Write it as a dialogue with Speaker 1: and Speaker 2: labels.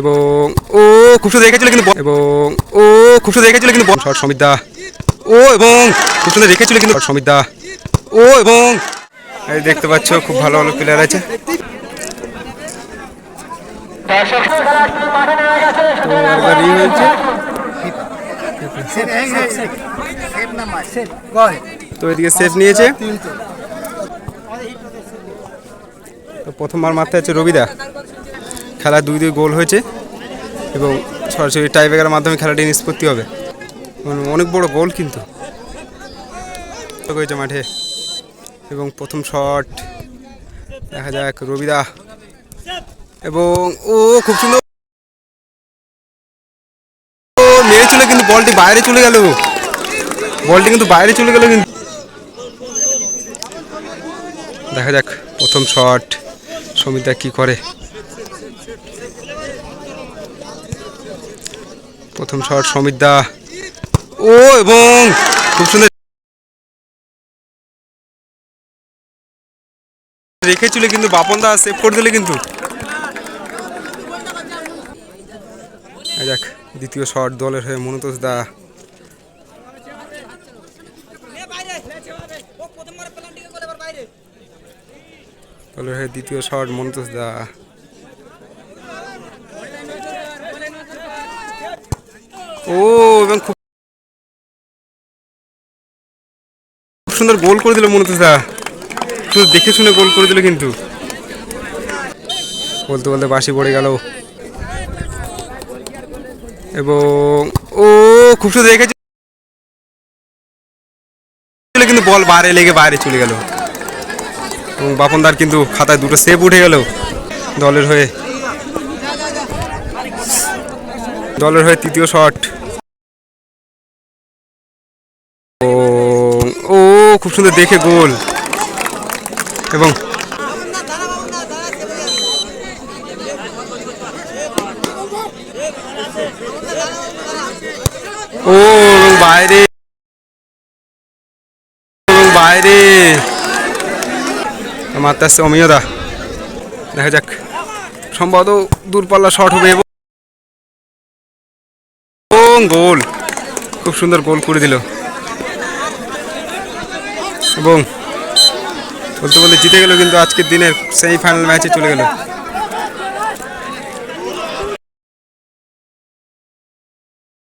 Speaker 1: এবং ও খুব সুন্দর রেখেছিল কিন্তু এবং ও খুব সুন্দর রেখেছিল কিন্তু শট সমিত দা। ও এবং খুব সুন্দর রেখেছিল কিন্তু শট সমিত দা। ও এবং এই দেখতে পাচ্ছ খুব ভালো ভালো প্লেয়ার আছে। তো হয়েছে। তো এদিকে সেফ নিয়েছে। তো প্রথমবার মারতে হচ্ছে রবিদা খেলা দুই দুই গোল হয়েছে এবং সরাসরি টাই ব্রেকারের মাধ্যমে খেলাটি নিষ্পত্তি হবে। অনেক বড় গোল কিন্তু। হয়েছে মাঠে। এবং প্রথম শট দেখা যাক রবিদা। এবং ও খুব সুন্দর। মেরেছিল কিন্তু বলটি বাইরে চলে গেল। বলটি কিন্তু বাইরে চলে গেল কিন্তু। দেখা যাক প্রথম শট। সমিতা কি করে? প্রথম শট সমিতদা ও, এবং খুব সুন্দর রেখেছিল কিন্তু বাপন দা সেভ করে দিলে কিন্তু। দ্বিতীয় শট দলের হয়ে মনোতোষ দা। দলের হয়ে দ্বিতীয় শট মনোতোষ দা। ও এবং খুব সুন্দর গোল করে দিল মনোতোষ দা শুধু দেখে শুনে গোল করে দিল কিন্তু। বলতে বলতে বাসি পড়ে গেল। এবং, ও, খুব সুন্দর রেখেছে কিন্তু বল বাইরে লেগে বাইরে চলে গেল। এবং বাপনদার কিন্তু খাতায় দুটো সেভ উঠে গেল দলের হয়ে। দলের হয়ে তৃতীয় শট। খুব সুন্দর দেখে গোল। এবং ও বাইরে। বাইরে। মারতে আসছে অমিয়দা দেখা যাক, সম্ভবত দূরপাল্লা শট হবে এবং গোল। খুব সুন্দর গোল করে দিল। এবং বলতে বলতে জিতে গেল কিন্তু আজকের দিনের সেমিফাইনাল ম্যাচে চলে গেল।